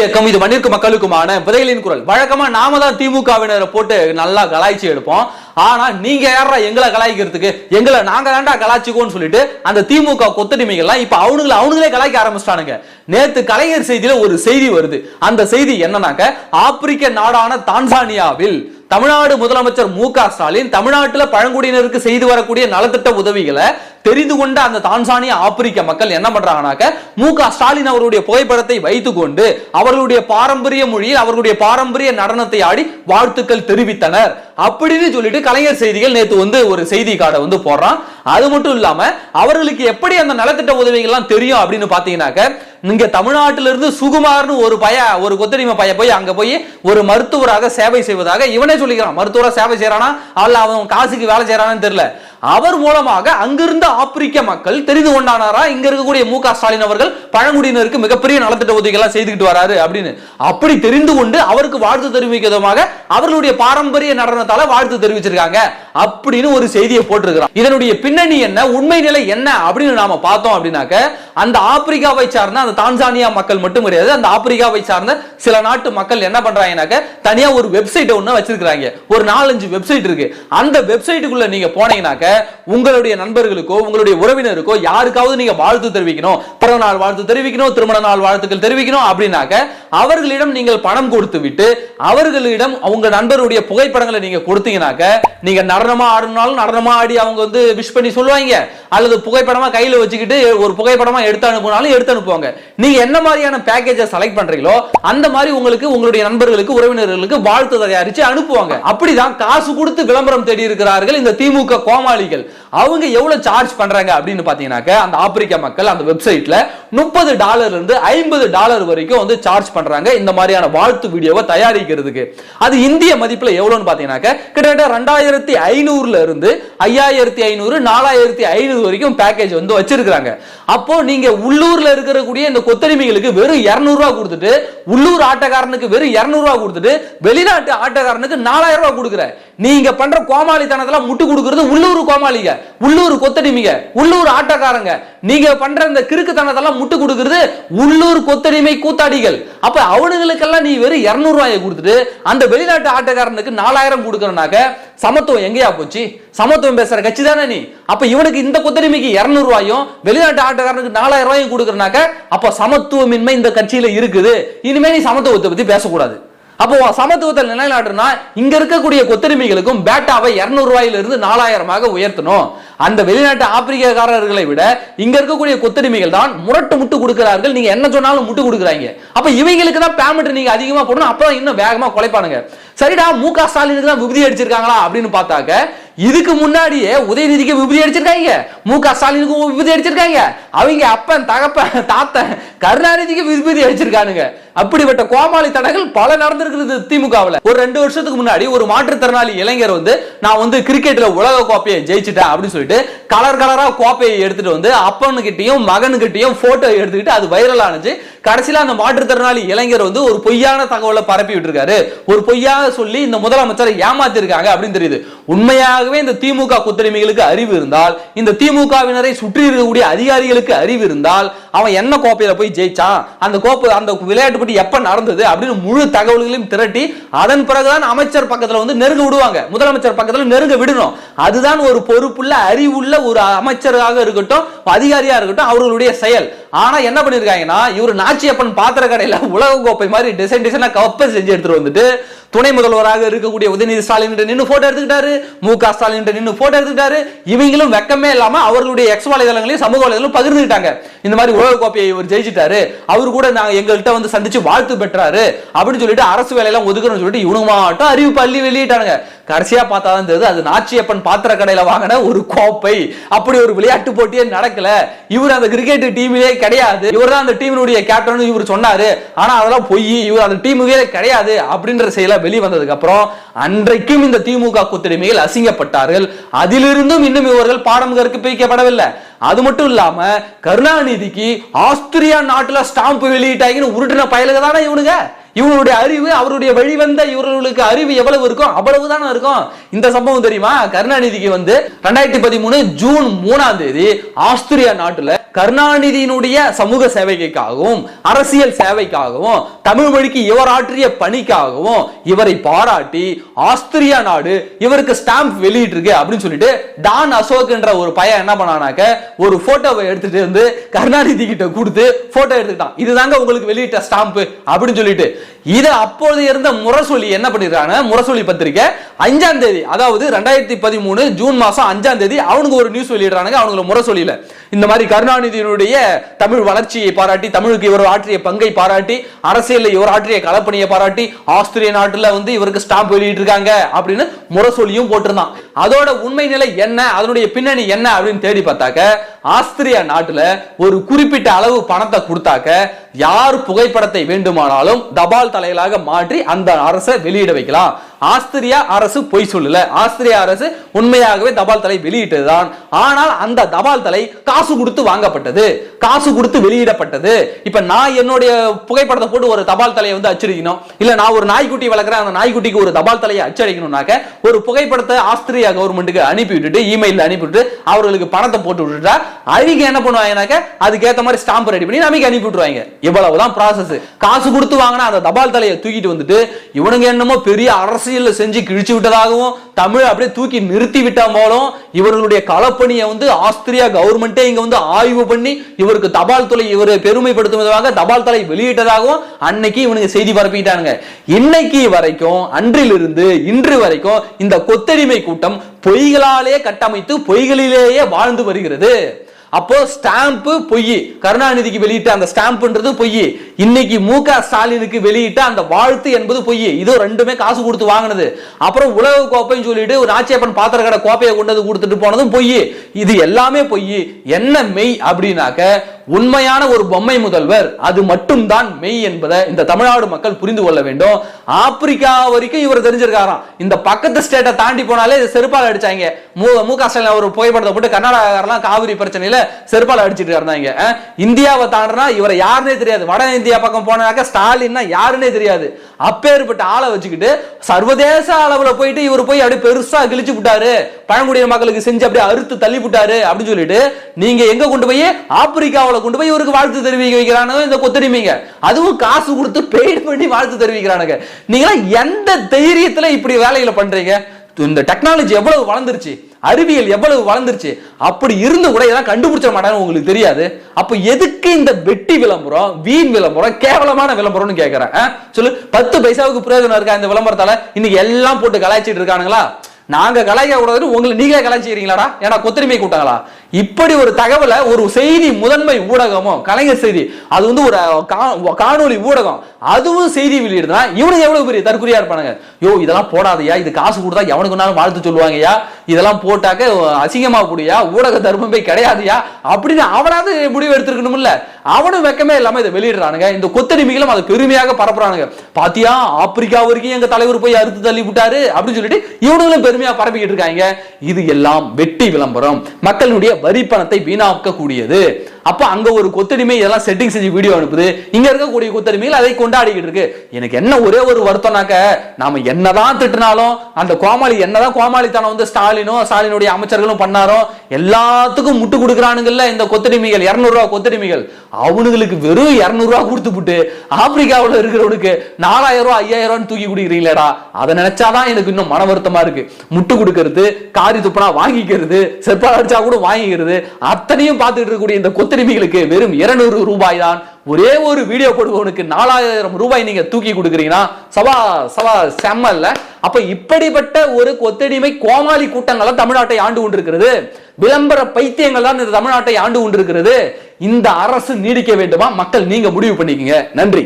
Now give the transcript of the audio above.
இயக்கம் இது மண்ணிற்கு மக்களுக்குமான விதைகளின் குரல். வழக்கமா நாம தான் திமுகவினரை போட்டு நல்லா கலாய்ச்சி எடுப்போம். ஆனா நீங்க யாரா எங்களை கலாய்க்கிறதுக்கு? எங்களை நாங்க தாண்டா கலாய்ச்சிக்கோன்னு சொல்லிட்டு அந்த திமுக கொத்தடிமைகள்லாம் இப்ப அவனுங்களை அவனுங்களே கலாய்க்க ஆரம்பிச்சிட்டானுங்க. நேத்து கலைஞர் செய்தியில ஒரு செய்தி வருது. அந்த செய்தி என்னன்னாக்க ஆப்பிரிக்க நாடான தான்சானியாவில் தமிழ்நாடு முதலமைச்சர் மு க ஸ்டாலின் தமிழ்நாட்டில் பழங்குடியினருக்கு செய்து வரக்கூடிய நலத்திட்ட உதவிகளை தெரிந்து கொண்ட அந்த தான்சானிய ஆப்பிரிக்க மக்கள் என்ன பண்றாங்கனாக்க மு க ஸ்டாலின் அவருடைய புகைப்படத்தை வைத்துக்கொண்டு அவர்களுடைய பாரம்பரிய மொழியில் அவர்களுடைய பாரம்பரிய நடனத்தை ஆடி வாழ்த்துக்கள் தெரிவித்தனர். அப்படின்னு சொல்லிட்டு கலைஞர் செய்திகள் நேத்து வந்து ஒரு செய்தி கார்டை வந்து போடுறான். அது மட்டும் இல்லாம அவர்களுக்கு எப்படி அந்த நலத்திட்ட உதவிகள்லாம் தெரியும் அப்படின்னு பாத்தீங்கன்னாக்க இங்க தமிழ்நாட்டிலிருந்து சுகுமார்னு ஒரு பய ஒரு கொத்தடிமை பைய போய் அங்க போய் ஒரு மருத்துவராக சேவை செய்வதாக இவனே சொல்லிக்கிறான். மருத்துவராக சேவை செய்யறானா அல்ல அவன் காசுக்கு வேலை செய்யறானு தெரியல. அவர் மூலமாக அங்கிருந்த ஆப்பிரிக்க மக்கள் தெரிந்து கொண்டானாரா? இங்க இருக்கக்கூடிய மு க ஸ்டாலின் அவர்கள் பழங்குடியினருக்கு மிகப்பெரிய நலத்திட்ட உதவிகள்லாம் செய்துக்கிட்டு வராரு அப்படின்னு. அப்படி தெரிந்து கொண்டு அவருக்கு வாழ்த்து தெரிவிக்க விதமாக அவர்களுடைய பாரம்பரிய நடனத்தால வாழ்த்து தெரிவிச்சிருக்காங்க. அப்படின்னு ஒரு செய்தியை போட்டிருக்கிறான். இதனுடைய பின்னணி என்ன? உண்மை நிலை என்ன? அப்படின்னு நாம பார்த்தோம் அப்படின்னாக்க அந்த ஆப்பிரிக்காவை சார்ந்த அந்த தான்சானியா மக்கள் மட்டும் கிடையாது அந்த ஆப்பிரிக்காவை சார்ந்த சில நாட்டு மக்கள் என்ன பண்றாங்கனாக்க தனியா ஒரு வெப்சைட் ஒண்ணு வச்சிருக்காங்க ஒரு நாலஞ்சு வெப்சைட் இருக்கு. அந்த வெப்சைட்டுக்குள்ள நீங்க போனீங்கனாக்க உங்களுடைய நண்பர்களுக்கோ உங்களுடைய உறவினருக்கோ யாருக்காவது நீங்க வாழ்த்து தெரிவிக்கணும். பிறந்த நாள் வாழ்த்து தெரிவிக்கணும் திருமண நாள் வாழ்த்துக்கள் தெரிவிக்கணும் அப்படின்னாக்க அவர்களிடம் நீங்கள் பணம் கொடுத்து விட்டு அவர்களிடம் உங்க நண்பருடைய புகைப்படங்களை நீங்க கொடுத்தீங்கனாக்க நீங்க நடனமா ஆடினாலும் நடனமா ஆடி அவங்க வந்து விஷ் பண்ணி சொல்லுவாங்க. அல்லது புகைப்படமா கையில வச்சுக்கிட்டு ஒரு புகைப்படமா எடுத்து அனுப்புனாலும் எடுத்து அனுப்புவாங்க. நீங்க என்ன மாதிரியான பேக்கேஜை செலக்ட் பண்றீங்களோ அந்த மாதிரி உங்களுக்கு உங்களுடைய நண்பர்களுக்கு உறவினர்களுக்கு வாழ்த்து தயாரிச்சு அனுப்புவாங்க. அப்படிதான் காசு கொடுத்து விளம்பரம் தேடி இருக்கிறார்கள் இந்த திமுக கோமாளிகள். அவங்க எவ்வளவு சார்ஜ் பண்றாங்க அப்படின்னு பாத்தீங்கன்னாக்க அந்த ஆப்பிரிக்க மக்கள் அந்த வெப்சைட்ல முப்பது டாலர்ல இருந்து ஐம்பது டாலர் வரைக்கும் வந்து சார்ஜ் பண்றாங்க இந்த மாதிரியான வாழ்த்து வீடியோவை தயாரிக்கிறதுக்கு. அது இந்திய மதிப்புல எவ்வளவுன்னு பாத்தீங்கன்னாக்க கிட்டத்தட்ட ரெண்டாயிரத்தி ஐநூறுல இருந்து ஐயாயிரத்தி ஐநூறு நாலாயிரத்தி ஐநூறு வரைக்கும் பேக்கேஜ் வந்து வச்சிருக்காங்க அப்போ நீங்க உள்ளூர்ல இருக்கக்கூடிய இந்த கொத்தடிமைகளுக்கு வெறும் 200 கொடுத்துட்டு உள்ளூர் ஆட்டக்காரனுக்கு வெறும் 200 கொடுத்துட்டு வெளிநாட்டு ஆட்டக்காரனுக்கு நாலாயிரம் ரூபா கொடுக்குற. நீங்க பண்ற கோமாளித்தனத்தெல்லாம் முட்டு கொடுக்கறது உள்ளூர் கோமாளிங்க உள்ளூர் கொத்தடிமைங்க உள்ளூர் ஆட்டக்காரங்க. நீங்க பண்ற இந்த கிறுக்குத்தனத்தெல்லாம் முட்டு கொடுக்கறது உள்ளூர் கொத்தடிமை கூத்தாடிகள். அப்ப அவனுங்களுக்கெல்லாம் நீ வெறும் 200 கொடுத்துட்டு அந்த வெளிநாட்டு ஆட்டக்காரனுக்கு நாலாயிரம் கொடுக்கறனாக்க சமத்துவம் எங்க எங்கேயா போச்சு. சமத்துவம் பேசுற கட்சி தானே நீ? அப்ப இவனுக்கு இந்த குத்தரிமைக்கு இருநூறு ரூபாயும் வெளிநாட்டு ஆட்டக்காரனுக்கு நாலாயிரம் ரூபாயும் கொடுக்கறனாக்க அப்ப சமத்துவமின்மை இந்த கட்சியில இருக்குது. இனிமே நீ சமத்துவத்தை பத்தி பேசக்கூடாது. அப்போ சமத்துவத்தை நிலைநாட்டுனா இங்க இருக்கக்கூடிய கொத்தரிமைகளுக்கும் பேட்டாவை இருநூறு ரூபாயிலிருந்து நாலாயிரமாக உயர்த்தணும். அந்த வெளிநாட்டு ஆப்பிரிக்காரர்களை விட இங்க இருக்கக்கூடிய கொத்தடிமைகள் தான் முரட்டு முட்டு கொடுக்கிறார்கள். நீங்க என்ன சொன்னாலும் முட்டு கொடுக்குறாங்க. அப்ப இவங்களுக்கு தான் பேமெண்ட் நீங்க அதிகமா போடணும். அப்பதான் இன்னும் வேகமா குலைப்பானுங்க. சரிடா மு க ஸ்டாலினுக்கு தான் விபதி அடிச்சிருக்காங்களா அப்படின்னு பார்த்தாக்க இதுக்கு முன்னாடியே உதயநிதிக்கு விபதி அடிச்சிருக்காங்க. மு க ஸ்டாலினுக்கும் விபதி அடிச்சிருக்காங்க. அவங்க அப்பன் தகப்பன் தாத்தன் கருணாநிதிக்கு விபதி அடிச்சிருக்கானுங்க. அப்படிப்பட்ட கோமாளி தடங்கள் பல நடந்திருக்கிறது திமுகவில். ஒரு ரெண்டு வருஷத்துக்கு முன்னாடி ஒரு மாற்றுத்திறனாளி இளைஞர் வந்து நான் வந்து கிரிக்கெட்ல உலக கோப்பையை ஜெயிச்சிட்டேன் அப்படின்னு சொல்லிட்டு கலர் கலரா கோப்பையை எடுத்துட்டு வந்து அப்பனுக்கிட்டையும் மகனுக்கிட்டையும் போட்டோ எடுத்துக்கிட்டு அது வைரல் ஆனிச்சு. கடைசியில அந்த மாற்றுத்திறனாளி இளைஞர் வந்து ஒரு பொய்யான தகவலை பரப்பி விட்டுருக்காரு ஒரு பொய்யாக சொல்லி இந்த முதலமைச்சரை ஏமாத்திருக்காங்க அப்படின்னு தெரியுது. உண்மையாகவே இந்த திமுக கூட்டணிமைகளுக்கு அறிவு இருந்தால் இந்த திமுகவினரை சுற்றி இருக்கக்கூடிய அதிகாரிகளுக்கு அறிவு இருந்தால் அவன் என்ன கோப்பையில போய் ஜெயிச்சான் அந்த கோப்பை அந்த விளையாட்டு போட்டி எப்ப நடந்தது அப்படின்னு முழு தகவல்களையும் திரட்டி அதன் பிறகுதான் அமைச்சர் பக்கத்துல வந்து நெருங்க விடுவாங்க. முதலமைச்சர் பக்கத்துல நெருங்க விடணும். அதுதான் ஒரு பொறுப்புள்ள அறிவுள்ள ஒரு அமைச்சராக இருக்கட்டும் அதிகாரியா இருக்கட்டும் அவர்களுடைய செயல். ஆனா என்ன பண்ணிருக்காங்கன்னா இவர் நாச்சியப்பன் பாத்திர கடையில உலக கோப்பை மாதிரி டிசைன் டிசைனா கப்பை செஞ்சு எடுத்துட்டு வந்துட்டு துணை முதல்வராக இருக்கக்கூடிய உதயநிதி ஸ்டாலின் நின்று போட்டோ எடுத்துக்கிட்டாரு மு க ஸ்டாலின் நின்று போட்டோ எடுத்துக்கிட்டாரு. இவங்களும் வெக்கமே இல்லாம அவர்களுடைய எக்ஸ் வலைதளங்களையும் சமூக வலைதளம் பகிர்ந்துக்கிட்டாங்க. இந்த மாதிரி உலக கோப்பையை இவர் ஜெயிச்சிட்டாரு. அவர் கூட நாங்க எங்கள்கிட்ட வந்து சந்திச்சு வாழ்த்து பெற்றாரு. அப்படின்னு சொல்லிட்டு அரசு வேலையெல்லாம் ஒதுக்கணும்னு சொல்லிட்டு இவனுங்க மாவட்டம் அறிவிப்பு அள்ளி வெளியிட்டானுங்க. கடைசியா பார்த்தா தான் தெரியுது அது நாச்சியப்பன் பாத்திர கடையில வாங்கின ஒரு கோப்பை. அப்படி ஒரு விளையாட்டு போட்டியே நடக்கல. இவர் அந்த கிரிக்கெட் டீமிலே கிடையாது. இவர் தான் அந்த டீமினுடைய கேப்டன் இவர் சொன்னாரு. ஆனா அதெல்லாம் பொய். இவர் அந்த டீமுக்கே கிடையாது அப்படின்ற செயல வெளிவந்ததுக்கு அப்புறம் அன்றைக்கும் இந்த திமுக குத்தடிமைகள் அசிங்கப்பட்டார்கள். அதிலிருந்தும் இன்னும் இவர்கள் பாடம் கற்பிக்கப்படவில்லை அது மட்டும் இல்லாம கருணாநிதிக்கு ஆஸ்திரியா நாட்டுல ஸ்டாம்ப் வெளியிட்டாங்கன்னு உருட்டின பயலுக தானே இவனுங்க? இவனுடைய அறிவு அவருடைய வழிவந்த இவர்களுக்கு அறிவு எவ்வளவு இருக்கும் அவ்வளவுதானே இருக்கும். இந்த சம்பவம் தெரியுமா? கருணாநிதிக்கு வந்து ரெண்டாயிரத்தி பதிமூணு ஜூன் மூணாம் தேதி ஆஸ்திரியா நாட்டுல கருணாநிதியினுடைய சமூக சேவைக்காகவும் அரசியல் சேவைக்காகவும் தமிழ் மொழிக்கு இவர் ஆற்றிய பணிக்காகவும் இவரை பாராட்டி ஆஸ்திரியா நாடு இவருக்கு ஸ்டாம்ப் வெளியிட்டிருக்கு அப்படின்னு சொல்லிட்டு டான் அசோக் என்ற ஒரு பையன் என்ன பண்ணானாக்க ஒரு போட்டோவை எடுத்துட்டு வந்து கருணாநிதி கிட்ட கொடுத்து போட்டோ எடுத்துக்கிட்டான். இதுதாங்க உங்களுக்கு வெளியிட்ட ஸ்டாம்ப் அப்படின்னு சொல்லிட்டு இது அப்போது இருந்த முரசொலி என்ன பண்ணிருக்காங்க? முரசொலி பத்திரிக்கை அஞ்சாம் தேதி அதாவது ரெண்டாயிரத்தி பதிமூணு ஜூன் மாசம் அஞ்சாம் தேதி அவனுக்கு ஒரு நியூஸ் வெளியிடுறானுங்க அவனுக்கு முரசொலியில. இந்த மாதிரி கருணாநிதியினுடைய தமிழ் வளர்ச்சியை பாராட்டி தமிழுக்கு இவர் ஆற்றிய பங்கை பாராட்டி அரசியலில் இவர் ஆற்றிய களப்பணியை பாராட்டி ஆஸ்திரிய நாட்டில் வந்து இவருக்கு ஸ்டாம்ப் வெளியிட்டு இருக்காங்க அப்படின்னு முரசொலியும் போட்டிருந்தான். அதோட உண்மை நிலை என்ன? அதனுடைய பின்னணி என்ன அப்படின்னு தேடி பார்த்தாக்க ஆஸ்திரியா நாட்டுல ஒரு குறிப்பிட்ட அளவு பணத்தை கொடுத்தாக்க யார் புகைப்படத்தை வேண்டுமானாலும் தபால் தலைகளாக மாற்றி அந்த அரசை வெளியிட வைக்கலாம். ஆஸ்திரியா அரசு பொய் சொல்லல. ஆஸ்திரியா அரசு உண்மையாகவே தபால் தலை வெளியிட்டதுதான். ஆனால் அந்த தபால் தலை காசு கொடுத்து வாங்கப்பட்டது. காசு கொடுத்து வெளியிடப்பட்டது. இப்ப நான் என்னுடைய புகைப்படத்தை போட்டு ஒரு தபால் தலையை வந்து அச்சடிக்கணும். இல்ல நான் ஒரு நாய்க்குட்டி வளர்க்குறேன். அந்த நாய்க்குட்டிக்கு ஒரு தபால் தலையை அச்சடிக்கணும்னாக்க ஒரு புகைப்படத்தை ஆஸ்திரியா கவர்மெண்ட்டுக்கு அனுப்பி விட்டுட்டு இமெயில் அனுப்பி விட்டு அவர்களுக்கு பணத்தை போட்டு விட்டுட்டா அவங்க என்ன பண்ணுவாங்கனாக்க அதுக்கேற்ற மாதிரி ஸ்டாம்ப் ரெடி பண்ணி நமக்கு அனுப்பி விட்டுருவாங்க. இவ்வளவுதான் ப்ராசஸ் காசு கொடுத்து வாங்கினா அந்த தபால் தலையை தூக்கிட்டு வந்துட்டு இவனுங்க என்னமோ பெரிய அரசு அரசியலில் செஞ்சு கிழிச்சு விட்டதாகவும் தமிழ் அப்படியே தூக்கி நிறுத்தி விட்டா போலும் இவர்களுடைய களப்பணியை வந்து ஆஸ்திரியா கவர்மெண்ட்டே இங்க வந்து ஆய்வு பண்ணி இவருக்கு தபால் துறை இவரை பெருமைப்படுத்துவதாக தபால் தலை வெளியிட்டதாகவும் அன்னைக்கு இவனுக்கு செய்தி பரப்பிட்டானுங்க இன்னைக்கு வரைக்கும் அன்றிலிருந்து இன்று வரைக்கும் இந்த கொத்தடிமை கூட்டம் பொய்களாலே கட்டமைத்து பொய்களிலேயே வாழ்ந்து வருகிறது. அப்போ ஸ்டாம்ப் பொய். கருணாநிதிக்கு வெளியிட்ட அந்த ஸ்டாம்ப்ன்றது பொய். இன்னைக்கு மு க. ஸ்டாலினுக்கு வெளியிட்ட அந்த வாழ்த்து என்பது பொய். இது ரெண்டுமே காசு கொடுத்து வாங்கினது. அப்புறம் உலக கோப்பைன்னு சொல்லிட்டு ஒரு ஆட்சேபன் பாத்திர கடை கோப்பையை கொண்டு வந்து கொடுத்துட்டு போனதும் பொய். இது எல்லாமே பொய். என்ன மெய் அப்படின்னாக்க உண்மையான ஒரு பொம்மை முதல்வர் அது மட்டும்தான் மெய் என்பதை இந்த தமிழ்நாடு மக்கள் புரிந்து கொள்ள வேண்டும். ஆப்பிரிக்கா வரைக்கும் இவர் தெரிஞ்சிருக்காராம். இந்த பக்கத்து ஸ்டேட்டை தாண்டி போனாலே இது செருப்பால் அடிச்சாங்க. மு மு க ஸ்டாலின் ஒரு புகைப்படத்தை போட்டு கர்நாடகாரெல்லாம் காவிரி பிரச்சனையில செருப்பால் அடிச்சிட்டு இருந்தாங்க. இந்தியாவை தாண்டினா இவரை யாருன்னே தெரியாது. வட இந்தியா பக்கம் போனாக்க ஸ்டாலின்னா யாருன்னே தெரியாது. அப்பேற்பட்ட ஆளை வச்சுக்கிட்டு சர்வதேச அளவுல போயிட்டு இவர் போய் அப்படியே பெருசா கிழிச்சு விட்டாரு. பழங்குடியின மக்களுக்கு செஞ்சு அப்படியே அறுத்து தள்ளி விட்டாரு அப்படின்னு சொல்லிட்டு நீங்க எங்க கொண்டு போய் ஆப்பிரிக்காவில் கொண்டு போய் இவருக்கு வாழ்த்து தெரிவிக்க வைக்கிறானுங்க இந்த கொத்தடிமைங்க. அதுவும் காசு கொடுத்து பெய்ட் பண்ணி வாழ்த்து தெரிவிக்கிறானுங்க. நீங்களாம் எந்த தைரியத்துல இப்படி வேலைகளை பண்றீங்க? இந்த டெக்னாலஜி எவ்வளவு வளர்ந்துருச்சு அறிவியல் எவ்வளவு வளர்ந்துருச்சு அப்படி இருந்து கூட இதெல்லாம் கண்டுபிடிச்ச மாட்டாங்கன்னு உங்களுக்கு தெரியாது. அப்ப எதுக்கு இந்த வெட்டி விளம்பரம் வீண் விளம்பரம் கேவலமான விளம்பரம்னு கேட்கறேன் சொல்லு பத்து பைசாவுக்கு பிரயோஜனம் இருக்கா இந்த விளம்பரத்தால? இன்னைக்கு எல்லாம் போட்டு கலாய்ச்சிட்டு இருக்கானுங்களா? நாங்க கலாய்க்க கூடாதுன்னு உங்களை நீங்களே கலாய்ச்சிக்கிறீங்களாடா? ஏன்னா கொத்தரிமை கூட்டாங்களா இப்படி ஒரு தகவலை ஒரு செய்தி முதன்மை ஊடகமோ கலைஞர் செய்தி அது வந்து ஒரு கா- காணொளி ஊடகம் அதுவும் செய்தி வெளியிடுதுன்னா இவனுக்கு எவ்வளவு பெரிய தற்கொலையா இருப்பானுங்க? யோ இதெல்லாம் போடாதயா இது காசு கொடுத்தா எவனுக்கு வேணாலும் வாழ்த்து சொல்லுவாங்கயா இதெல்லாம் போட்டாக்க அசிங்கமா கூடியா ஊடக தர்மமே கிடையாதுயா அப்படின்னு அவனாவது முடிவு எடுத்துருக்கணும்ல அவனும் வெக்கமே இல்லாம இதை வெளியிடுறானுங்க. இந்த கொத்தடிமைகளும் அதை பெருமையாக பரப்புறானுங்க. பாத்தியா ஆப்பிரிக்கா வரைக்கும் எங்க தலைவர் போய் அறுத்து தள்ளி விட்டாரு அப்படின்னு சொல்லிட்டு இவனுங்களும் பெருமையா பரப்பிக்கிட்டு இருக்காங்க. இது எல்லாம் வெட்டி விளம்பரம். மக்களுடைய வரி பணத்தை வீணாக்கக்கூடியது. அப்ப அங்க ஒரு கொத்தடிமை இதெல்லாம் செட்டிங் செஞ்சு வீடியோ அனுப்புது. இங்க இருக்கக்கூடிய கொத்தடிமைகள் அதை கொண்டாடிக்கிட்டு இருக்கு. எனக்கு என்ன ஒரே ஒரு வருத்தம்னாக்க நாம என்னதான் திட்டினாலும் அந்த கோமாளி என்னதான் கோமாளித்தனம் வந்து ஸ்டாலினும் ஸ்டாலினுடைய அமைச்சர்களும் பண்ணாரோ எல்லாத்துக்கும் முட்டு கொடுக்குறானுங்கல்ல இந்த கொத்தடிமைகள் இரநூறுவா கொத்தடிமைகள். அவனுங்களுக்கு வெறும் இரநூறுவா கொடுத்து விட்டு ஆப்பிரிக்காவுல இருக்கிறவனுக்கு நாலாயிரம் ரூபா ஐயாயிரம் ரூபான்னு தூக்கி குடிக்கிறீங்களேடா. அதை நினைச்சாதான் எனக்கு இன்னும் மன வருத்தமா இருக்கு. முட்டு கொடுக்கறது காரி துப்பனா வாங்கிக்கிறது செப்பா அடிச்சா கூட வாங்கிக்கிறது அத்தனையும் பார்த்துட்டு இருக்கக்கூடிய இந்த கொத்தடிமைகளுக்கு வெறும் இருநூறு ரூபாய் தான் ஒரே ஒரு வீடியோ போடுபவனுக்கு நாலாயிரம் ரூபாய் நீங்க தூக்கி கொடுக்குறீங்கன்னா சவா சவா செம்மல்ல. அப்ப இப்படிப்பட்ட ஒரு கொத்தடிமை கோமாளி கூட்டங்கள் தமிழ்நாட்டை ஆண்டு கொண்டிருக்கிறது. விளம்பர பைத்தியங்கள் தான் இந்த தமிழ்நாட்டை ஆண்டு கொண்டிருக்கிறது. இந்த அரசு நீடிக்க வேண்டுமா? மக்கள் நீங்க முடிவு பண்ணிக்கங்க. நன்றி.